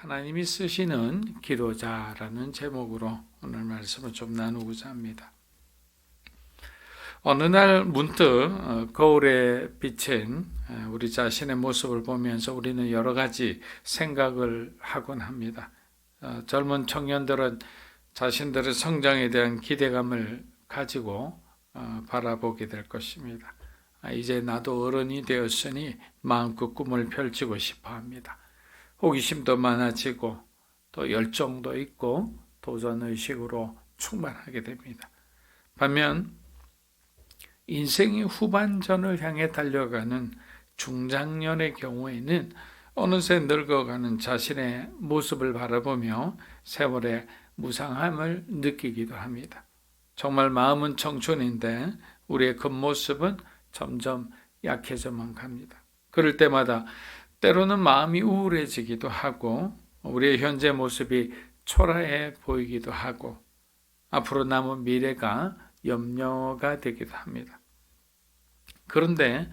하나님이 쓰시는 기도자라는 제목으로 오늘 말씀을 좀 나누고자 합니다. 어느 날 문득 어, 거울에 비친 어, 우리 자신의 모습을 보면서 우리는 여러 가지 생각을 하곤 합니다. 어, 젊은 청년들은 자신들의 성장에 대한 기대감을 가지고 바라보게 될 것입니다. 아, 이제 나도 어른이 되었으니 마음껏 꿈을 펼치고 싶어 합니다. 호기심도 많아지고 또 열정도 있고 도전 의식으로 충만하게 됩니다. 반면 인생의 후반전을 향해 달려가는 중장년의 경우에는 어느새 늙어가는 자신의 모습을 바라보며 세월의 무상함을 느끼기도 합니다. 정말 마음은 청춘인데 우리의 겉모습은 점점 약해져만 갑니다. 그럴 때마다 때로는 마음이 우울해지기도 하고 우리의 현재 모습이 초라해 보이기도 하고 앞으로 남은 미래가 염려가 되기도 합니다. 그런데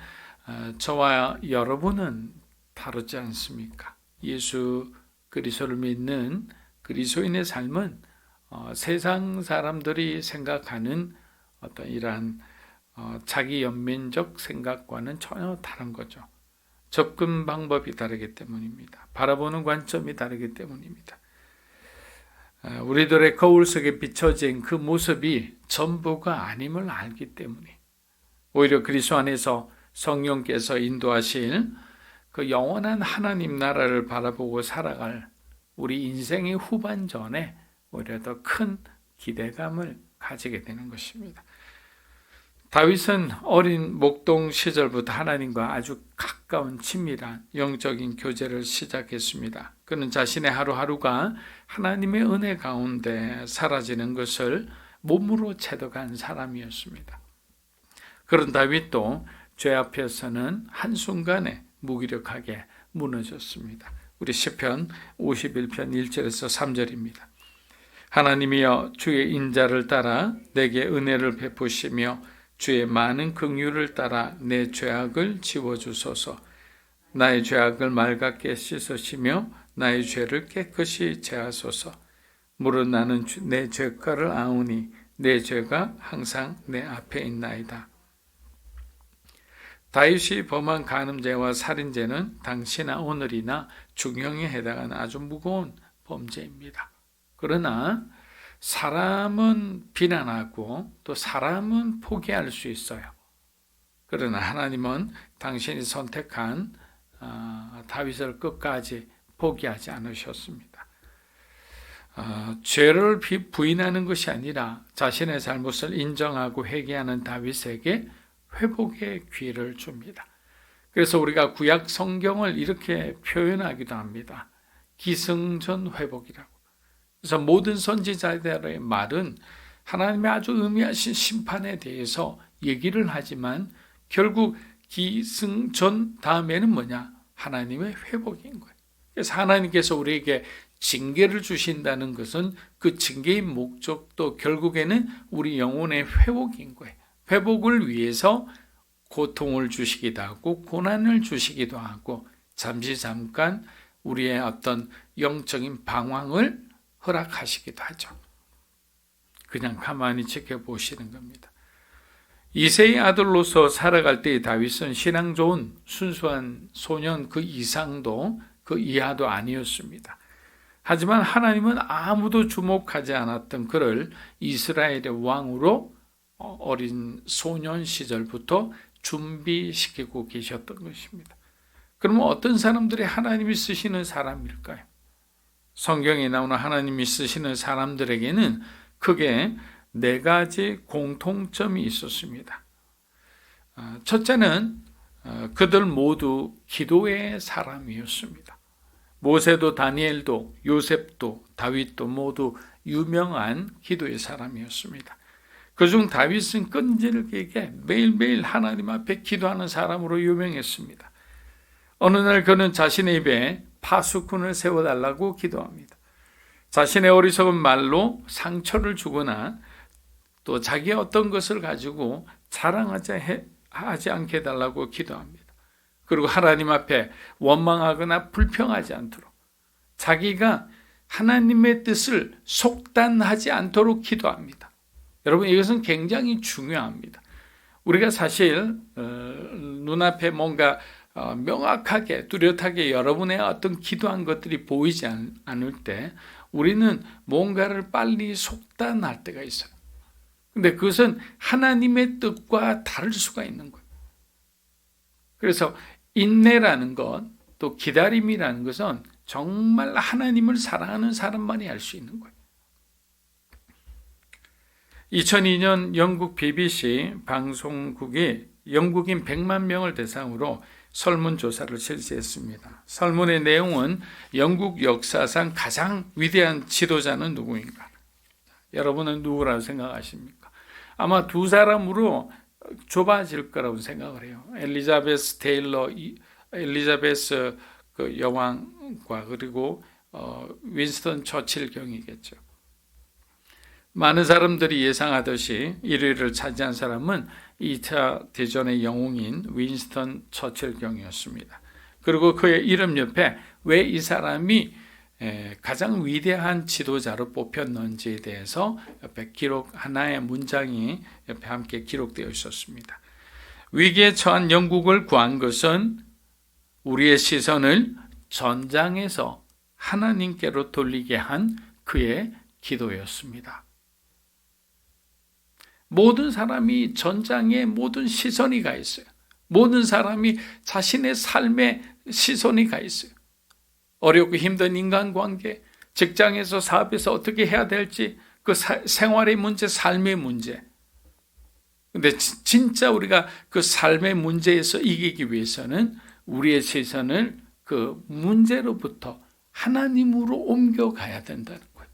어, 저와 여러분은 다르지 않습니까? 예수 그리스도를 믿는 그리스도인의 삶은 어, 세상 사람들이 생각하는 어떤 이러한 어, 자기 연민적 생각과는 전혀 다른 거죠. 접근 방법이 다르기 때문입니다. 바라보는 관점이 다르기 때문입니다. 아, 우리들의 거울 속에 비춰진 그 모습이 전부가 아님을 알기 때문에 오히려 그리스도 안에서 성령께서 인도하실 그 영원한 하나님 나라를 바라보고 살아갈 우리 인생의 후반전에 오히려 더 큰 기대감을 가지게 되는 것입니다. 다윗은 어린 목동 시절부터 하나님과 아주 가까운 친밀한 영적인 교제를 시작했습니다. 그는 자신의 하루하루가 하나님의 은혜 가운데 사라지는 것을 몸으로 체득한 사람이었습니다. 그런 다윗도 죄 앞에서는 한순간에 무기력하게 무너졌습니다. 우리 시편 51편 1절에서 3절입니다. 하나님이여 주의 인자를 따라 내게 은혜를 베푸시며 주의 많은 긍휼을 따라 내 죄악을 지워 주소서. 나의 죄악을 맑게 씻으시며 나의 죄를 깨끗이 제하소서. 물은 나는 내 죄가를 아우니 내 죄가 항상 내 앞에 있나이다. 다윗이 범한 간음죄와 살인죄는 당시나 오늘이나 중형에 해당하는 아주 무거운 범죄입니다. 그러나 사람은 비난하고 또 사람은 포기할 수 있어요. 그러나 하나님은 당신이 선택한 어, 다윗을 끝까지 포기하지 않으셨습니다. 어, 죄를 부인하는 것이 아니라 자신의 잘못을 인정하고 회개하는 다윗에게 회복의 기회를 줍니다. 그래서 우리가 구약 성경을 이렇게 표현하기도 합니다. 기승전 회복이라고. 그래서 모든 선지자들의 말은 하나님의 아주 의미하신 심판에 대해서 얘기를 하지만 결국 기승전 다음에는 뭐냐? 하나님의 회복인 거예요. 그래서 하나님께서 우리에게 징계를 주신다는 것은 그 징계의 목적도 결국에는 우리 영혼의 회복인 거예요. 회복을 위해서 고통을 주시기도 하고 고난을 주시기도 하고 잠시 잠깐 우리의 어떤 영적인 방황을 허락하시기도 하죠. 그냥 가만히 지켜보시는 겁니다. 이세의 아들로서 살아갈 때의 다윗은 신앙 좋은 순수한 소년 그 이상도 그 이하도 아니었습니다. 하지만 하나님은 아무도 주목하지 않았던 그를 이스라엘의 왕으로 어린 소년 시절부터 준비시키고 계셨던 것입니다. 그러면 어떤 사람들이 하나님이 쓰시는 사람일까요? 성경에 나오는 하나님이 쓰시는 사람들에게는 크게 네 가지 공통점이 있었습니다. 어, 첫째는 어, 그들 모두 기도의 사람이었습니다. 모세도 다니엘도 요셉도 다윗도 모두 유명한 기도의 사람이었습니다. 그중 다윗은 끈질기게 매일매일 하나님 앞에 기도하는 사람으로 유명했습니다. 어느 날 그는 자신의 입에 파수꾼을 세워달라고 기도합니다. 자신의 어리석은 말로 상처를 주거나 또 자기 어떤 것을 가지고 자랑하지 하지 않게 해달라고 기도합니다. 그리고 하나님 앞에 원망하거나 불평하지 않도록 자기가 하나님의 뜻을 속단하지 않도록 기도합니다. 여러분 이것은 굉장히 중요합니다. 우리가 사실 어, 눈앞에 뭔가 어, 명확하게 뚜렷하게 여러분의 어떤 기도한 것들이 보이지 않을 때 우리는 뭔가를 빨리 속단할 때가 있어요. 근데 그것은 하나님의 뜻과 다를 수가 있는 거예요. 그래서 인내라는 것, 또 기다림이라는 것은 정말 하나님을 사랑하는 사람만이 알 수 있는 거예요. 2002년 영국 BBC 방송국이 영국인 100만 명을 대상으로 설문조사를 실시했습니다. 설문의 내용은 영국 역사상 가장 위대한 지도자는 누구인가? 여러분은 누구라고 생각하십니까? 아마 두 사람으로 좁아질 거라고 생각을 해요. 엘리자베스 테일러, 엘리자베스 그 여왕과 그리고 어, 윈스턴 처칠 경이겠죠. 많은 사람들이 예상하듯이 1위를 차지한 사람은 2차 대전의 영웅인 윈스턴 처칠 경이었습니다. 그리고 그의 이름 옆에 왜 이 사람이 가장 위대한 지도자로 뽑혔는지에 대해서 옆에 기록 하나의 문장이 옆에 함께 기록되어 있었습니다. 위기에 처한 영국을 구한 것은 우리의 시선을 전장에서 하나님께로 돌리게 한 그의 기도였습니다. 모든 사람이 전장에 모든 시선이 가 있어요. 모든 사람이 자신의 삶에 시선이 가 있어요. 어렵고 힘든 인간관계, 직장에서 사업에서 어떻게 해야 될지, 그 사, 생활의 문제, 삶의 문제. 근데 진짜 우리가 그 삶의 문제에서 이기기 위해서는 우리의 시선을 그 문제로부터 하나님으로 옮겨가야 된다는 거예요.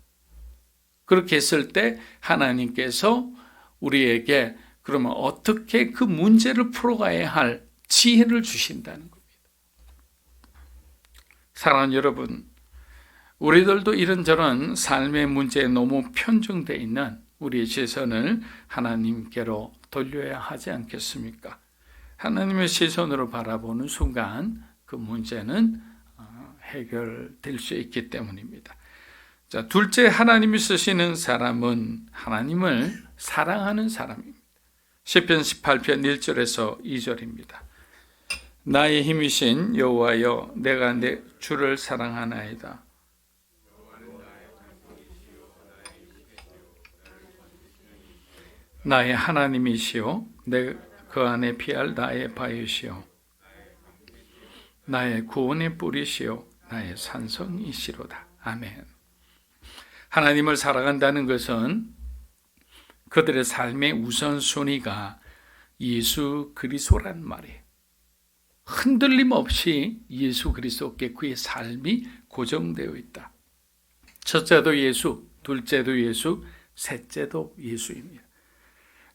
그렇게 했을 때 하나님께서 우리에게 그러면 어떻게 그 문제를 풀어가야 할 지혜를 주신다는 겁니다. 사랑하는 여러분, 우리들도 이런저런 삶의 문제에 너무 편중되어 있는 우리의 시선을 하나님께로 돌려야 하지 않겠습니까? 하나님의 시선으로 바라보는 순간 그 문제는 어, 해결될 수 있기 때문입니다. 자, 둘째 하나님이 쓰시는 사람은 하나님을 사랑하는 사람입니다. 시편 18편 1절에서 2절입니다. 나의 힘이신 여호와여 내가 내 주를 사랑하나이다. 나의 하나님이시요 내그 안에 피할 나의 바위시요 나의 구원의 뿌리시요 나의 산성이시로다. 아멘. 하나님을 사랑한다는 것은 그들의 삶의 우선순위가 예수 그리스도란 말이에요. 흔들림 없이 예수 그리스도께 그의 삶이 고정되어 있다. 첫째도 예수, 둘째도 예수, 셋째도 예수입니다.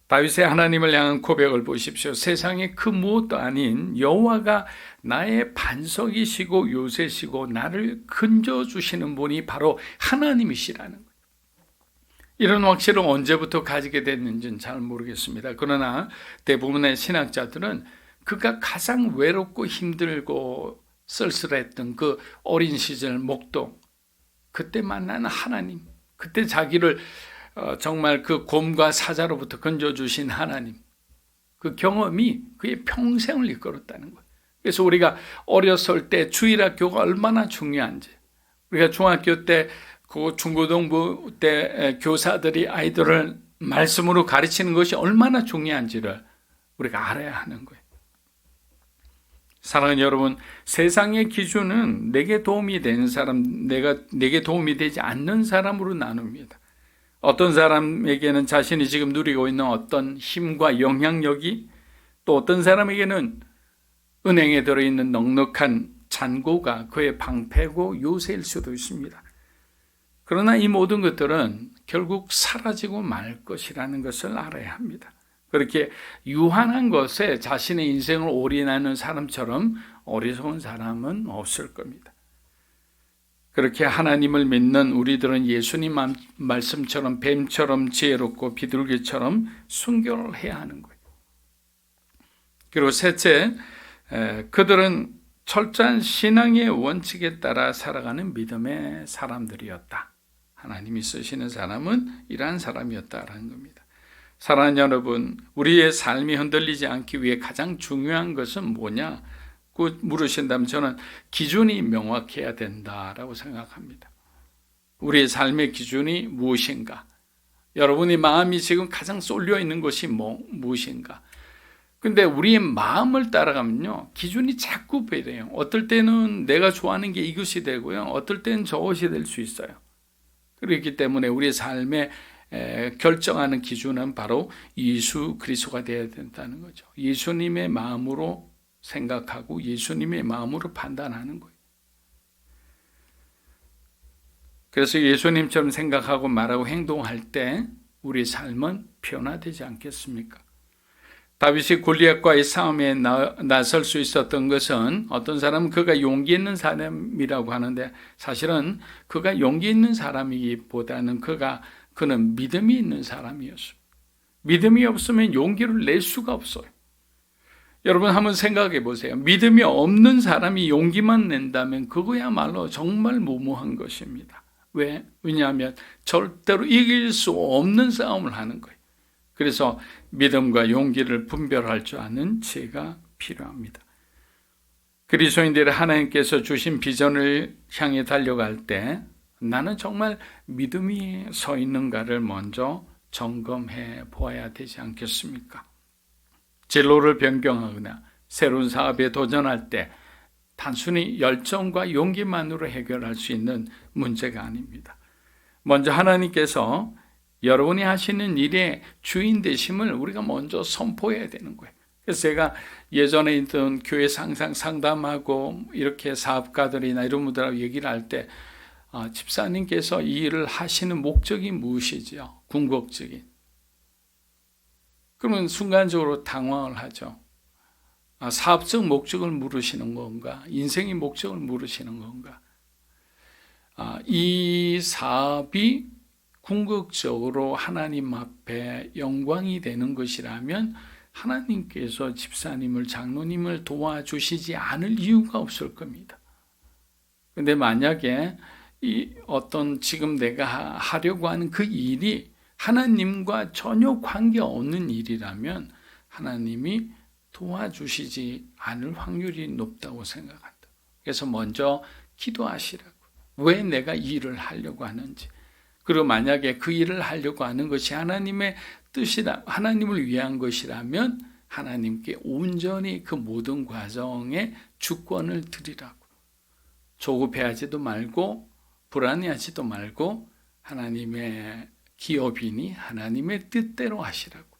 다윗의 하나님을 향한 고백을 보십시오. 세상에 그 무엇도 아닌 여호와가 나의 반석이시고 요새시고 나를 근저 주시는 분이 바로 하나님이시라는. 이런 확신을 언제부터 가지게 됐는지는 잘 모르겠습니다. 그러나 대부분의 신학자들은 그가 가장 외롭고 힘들고 쓸쓸했던 그 어린 시절 목동 그때 만난 하나님 그때 자기를 어, 정말 그 곰과 사자로부터 건져주신 하나님 그 경험이 그의 평생을 이끌었다는 거예요. 그래서 우리가 어렸을 때 주일학교가 얼마나 중요한지 우리가 중학교 때 그 중고등부 때 교사들이 아이들을 말씀으로 가르치는 것이 얼마나 중요한지를 우리가 알아야 하는 거예요. 사랑하는 여러분, 세상의 기준은 내게 도움이 되는 사람, 내가 내게 도움이 되지 않는 사람으로 나눕니다. 어떤 사람에게는 자신이 지금 누리고 있는 어떤 힘과 영향력이 또 어떤 사람에게는 은행에 들어있는 넉넉한 잔고가 그의 방패고 요새일 수도 있습니다. 그러나 이 모든 것들은 결국 사라지고 말 것이라는 것을 알아야 합니다. 그렇게 유한한 것에 자신의 인생을 올인하는 사람처럼 어리석은 사람은 없을 겁니다. 그렇게 하나님을 믿는 우리들은 예수님 말씀처럼 뱀처럼 지혜롭고 비둘기처럼 순교를 해야 하는 거예요. 그리고 셋째, 그들은 철저한 신앙의 원칙에 따라 살아가는 믿음의 사람들이었다. 하나님이 쓰시는 사람은 이러한 사람이었다라는 겁니다. 사랑하는 여러분, 우리의 삶이 흔들리지 않기 위해 가장 중요한 것은 뭐냐? 그 물으신다면 저는 기준이 명확해야 된다라고 생각합니다. 우리의 삶의 기준이 무엇인가? 여러분의 마음이 지금 가장 쏠려 있는 것이 뭐, 무엇인가? 근데 우리의 마음을 따라가면요, 기준이 자꾸 변해요. 어떨 때는 내가 좋아하는 게 이것이 되고요, 어떨 때는 저것이 될 수 있어요. 그렇기 때문에 우리의 삶에 결정하는 기준은 바로 예수 그리스도가 되어야 된다는 거죠. 예수님의 마음으로 생각하고 예수님의 마음으로 판단하는 거예요. 그래서 예수님처럼 생각하고 말하고 행동할 때 우리 삶은 변화되지 않겠습니까? 다윗이 골리앗과의 싸움에 나, 설수 있었던 것은 어떤 사람은 그가 용기 있는 사람이라고 하는데 사실은 그가 용기 있는 사람이기보다는 그가 그는 믿음이 있는 사람이었습니다. 믿음이 없으면 용기를 낼 수가 없어요. 여러분 한번 생각해 보세요. 믿음이 없는 사람이 용기만 낸다면 그거야말로 정말 무모한 것입니다. 왜? 왜냐하면 절대로 이길 수 없는 싸움을 하는 거예요. 그래서 믿음과 용기를 분별할 줄 아는 지혜가 필요합니다. 그리스도인들이 하나님께서 주신 비전을 향해 달려갈 때 나는 정말 믿음이 서 있는가를 먼저 점검해 보아야 되지 않겠습니까? 진로를 변경하거나 새로운 사업에 도전할 때 단순히 열정과 용기만으로 해결할 수 있는 문제가 아닙니다. 먼저 하나님께서 여러분이 하시는 일의 주인 되심을 우리가 먼저 선포해야 되는 거예요. 그래서 제가 예전에 있던 교회 상상 상담하고 이렇게 사업가들이나 이런 분들하고 얘기를 할 때, 아, 집사님께서 이 일을 하시는 목적이 무엇이죠? 궁극적인. 그러면 순간적으로 당황을 하죠. 아, 사업적 목적을 물으시는 건가? 인생의 목적을 물으시는 건가? 아, 이 사업이 궁극적으로 하나님 앞에 영광이 되는 것이라면 하나님께서 집사님을 장로님을 도와주시지 않을 이유가 없을 겁니다. 근데 만약에 이 어떤 지금 내가 하려고 하는 그 일이 하나님과 전혀 관계없는 일이라면 하나님이 도와주시지 않을 확률이 높다고 생각한다. 그래서 먼저 기도하시라고. 왜 내가 이 일을 하려고 하는지. 그리고 만약에 그 일을 하려고 하는 것이 하나님의 뜻이라, 하나님을 위한 것이라면 하나님께 온전히 그 모든 과정에 주권을 드리라고. 조급해하지도 말고, 불안해하지도 말고, 하나님의 기업이니 하나님의 뜻대로 하시라고.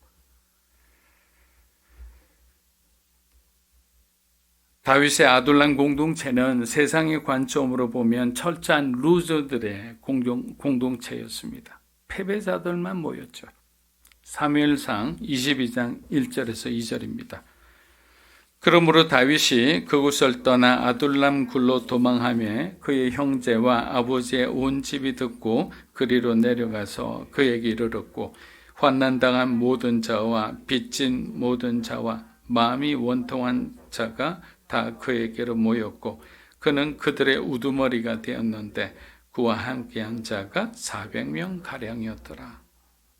다윗의 아둘람 공동체는 세상의 관점으로 보면 철저한 루저들의 공동, 공동체였습니다. 패배자들만 모였죠. 사무엘상 22장 1절에서 2절입니다. 그러므로 다윗이 그곳을 떠나 아둘람 굴로 도망하며 그의 형제와 아버지의 온 집이 듣고 그리로 내려가서 그에게 이르렀고 환난당한 모든 자와 빚진 모든 자와 마음이 원통한 자가 다 그에게로 모였고 그는 그들의 우두머리가 되었는데 그와 함께한 자가 400명 가량이었더라.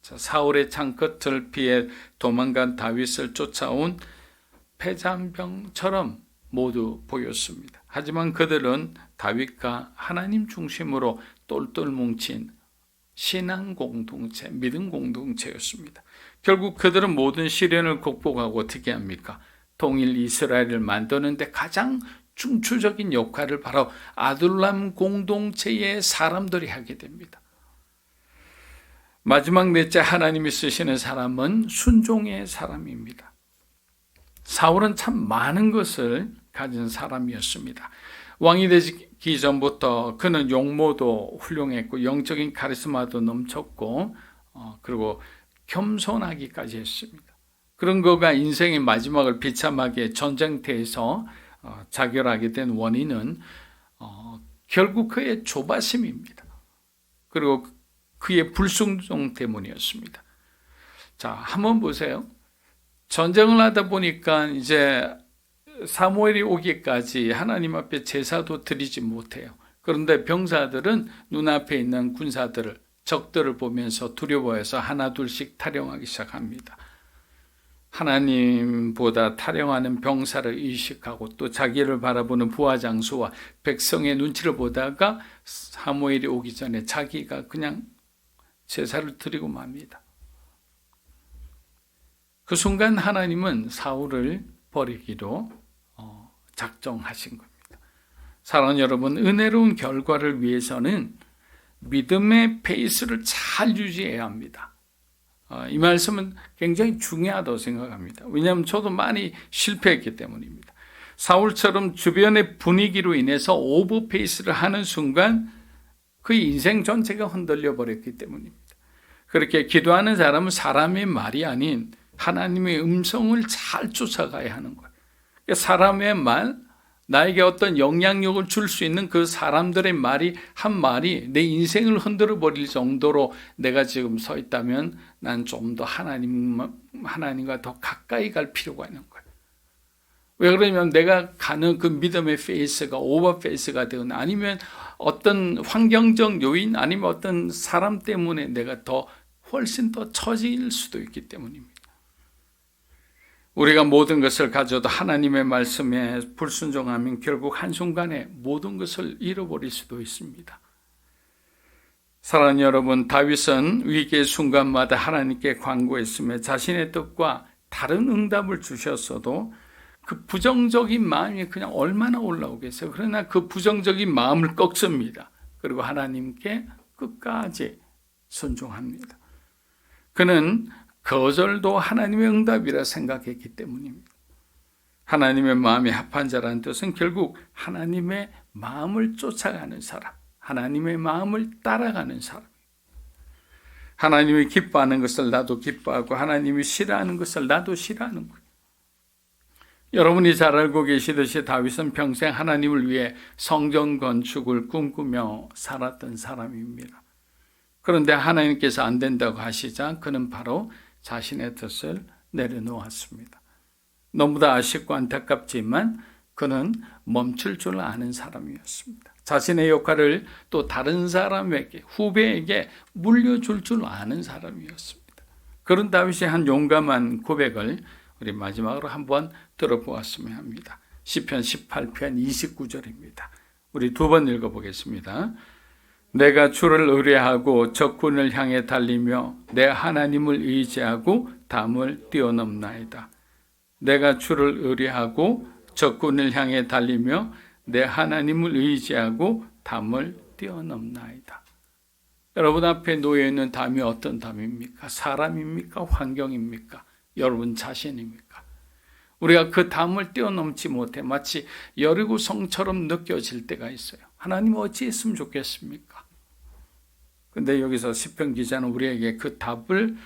자, 사울의 창끝을 피해 도망간 다윗을 쫓아온 패잔병처럼 모두 보였습니다. 하지만 그들은 다윗과 하나님 중심으로 똘똘 뭉친 신앙 공동체, 믿음 공동체였습니다. 결국 그들은 모든 시련을 극복하고 어떻게 합니까? 통일 이스라엘을 만드는데 가장 중추적인 역할을 바로 아둘람 공동체의 사람들이 하게 됩니다. 마지막 넷째 하나님이 쓰시는 사람은 순종의 사람입니다. 사울은 참 많은 것을 가진 사람이었습니다. 왕이 되기 전부터 그는 용모도 훌륭했고 영적인 카리스마도 넘쳤고 어, 그리고 겸손하기까지 했습니다. 그런 거가 인생의 마지막을 비참하게 전쟁터에서 어, 자결하게 된 원인은 어, 결국 그의 조바심입니다. 그리고 그의 불순종 때문이었습니다. 자, 한번 보세요. 전쟁을 하다 보니까 이제 사무엘이 오기까지 하나님 앞에 제사도 드리지 못해요. 그런데 병사들은 눈앞에 있는 군사들을 적들을 보면서 두려워해서 하나 둘씩 타령하기 시작합니다. 하나님보다 타령하는 병사를 의식하고 또 자기를 바라보는 부하장수와 백성의 눈치를 보다가 사무엘이 오기 전에 자기가 그냥 제사를 드리고 맙니다. 그 순간 하나님은 사울을 버리기로 어, 작정하신 겁니다. 사랑하는 여러분, 은혜로운 결과를 위해서는 믿음의 페이스를 잘 유지해야 합니다. 어, 이 말씀은 굉장히 중요하다고 생각합니다. 왜냐하면 저도 많이 실패했기 때문입니다. 사울처럼 주변의 분위기로 인해서 오버페이스를 하는 순간 그 인생 전체가 흔들려 버렸기 때문입니다. 그렇게 기도하는 사람은 사람의 말이 아닌 하나님의 음성을 잘 쫓아가야 하는 거예요. 그러니까 사람의 말, 나에게 어떤 영향력을 줄 수 있는 그 사람들의 말이 한 말이 내 인생을 흔들어 버릴 정도로 내가 지금 서 있다면 난 좀 더 하나님 하나님과 더 가까이 갈 필요가 있는 거예요. 왜 그러냐면 내가 가는 그 믿음의 페이스가 오버 페이스가 되거나 아니면 어떤 환경적 요인 아니면 어떤 사람 때문에 내가 더 훨씬 더 처질 수도 있기 때문입니다. 우리가 모든 것을 가져도 하나님의 말씀에 불순종하면 결국 한순간에 모든 것을 잃어버릴 수도 있습니다. 사랑하는 여러분, 다윗은 위기의 순간마다 하나님께 광고했으며 자신의 뜻과 다른 응답을 주셨어도 그 부정적인 마음이 그냥 얼마나 올라오겠어요. 그러나 그 부정적인 마음을 꺾습니다. 그리고 하나님께 끝까지 순종합니다. 그는 거절도 하나님의 응답이라 생각했기 때문입니다. 하나님의 마음에 합한 자라는 뜻은 결국 하나님의 마음을 쫓아가는 사람, 하나님의 마음을 따라가는 사람. 하나님이 기뻐하는 것을 나도 기뻐하고 하나님이 싫어하는 것을 나도 싫어하는 거예요. 여러분이 잘 알고 계시듯이 다윗은 평생 하나님을 위해 성전 건축을 꿈꾸며 살았던 사람입니다. 그런데 하나님께서 안 된다고 하시자 그는 바로 자신의 뜻을 내려놓았습니다. 너무나 아쉽고 안타깝지만 그는 멈출 줄 아는 사람이었습니다. 자신의 역할을 또 다른 사람에게, 후배에게 물려줄 줄 아는 사람이었습니다. 그런 다윗이 한 용감한 고백을 우리 마지막으로 한번 들어보았으면 합니다. 10편 18편 29절입니다. 우리 두 번 읽어보겠습니다. 내가 주를 의뢰하고 적군을 향해 달리며 내 하나님을 의지하고 담을 뛰어넘나이다. 내가 주를 의뢰하고 적군을 향해 달리며 내 하나님을 의지하고 담을 뛰어넘나이다. 여러분 앞에 놓여 있는 담이 어떤 담입니까? 사람입니까? 환경입니까? 여러분 자신입니까? 우리가 그 담을 뛰어넘지 못해 마치 여리고 성처럼 느껴질 때가 있어요. 하나님 어찌 했으면 좋겠습니까? 근데 여기서 시편 기자는 우리에게 그 답을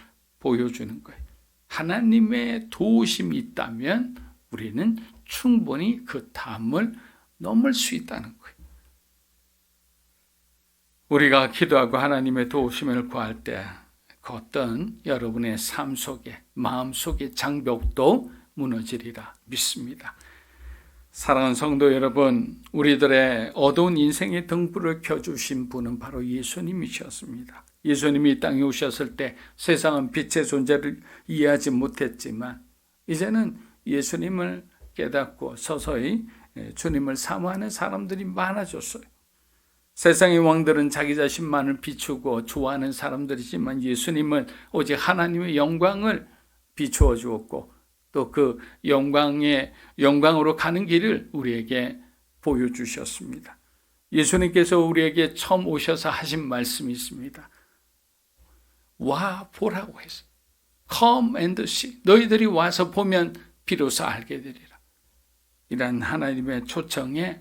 보여주는 거예요. 하나님의 도우심이 있다면 우리는 충분히 그 담을 넘을 수 있다는 거예요. 우리가 기도하고 하나님의 도우심을 구할 때 그 어떤 여러분의 삶 속에 마음 속의 장벽도 무너지리라 믿습니다. 사랑하는 성도 여러분, 우리들의 어두운 인생의 등불을 켜주신 분은 바로 예수님이셨습니다. 예수님이 땅에 오셨을 때 세상은 빛의 존재를 이해하지 못했지만, 이제는 예수님을 깨닫고 서서히 주님을 사모하는 사람들이 많아졌어요. 세상의 왕들은 자기 자신만을 비추고 좋아하는 사람들이지만 예수님은 오직 하나님의 영광을 비추어 주었고 또 그 영광의 영광으로 가는 길을 우리에게 보여주셨습니다. 예수님께서 우리에게 처음 오셔서 하신 말씀이 있습니다. 와 보라고 했어. Come and see. 너희들이 와서 보면 비로소 알게 되리라. 이런 하나님의 초청에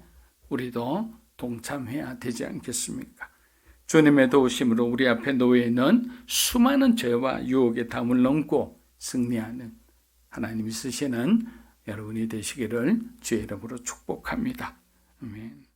우리도 동참해야 되지 않겠습니까? 주님의 도우심으로 우리 앞에 놓여 있는 수많은 죄와 유혹의 담을 넘고 승리하는 하나님이 쓰시는 여러분이 되시기를 주의 이름으로 축복합니다. 아멘.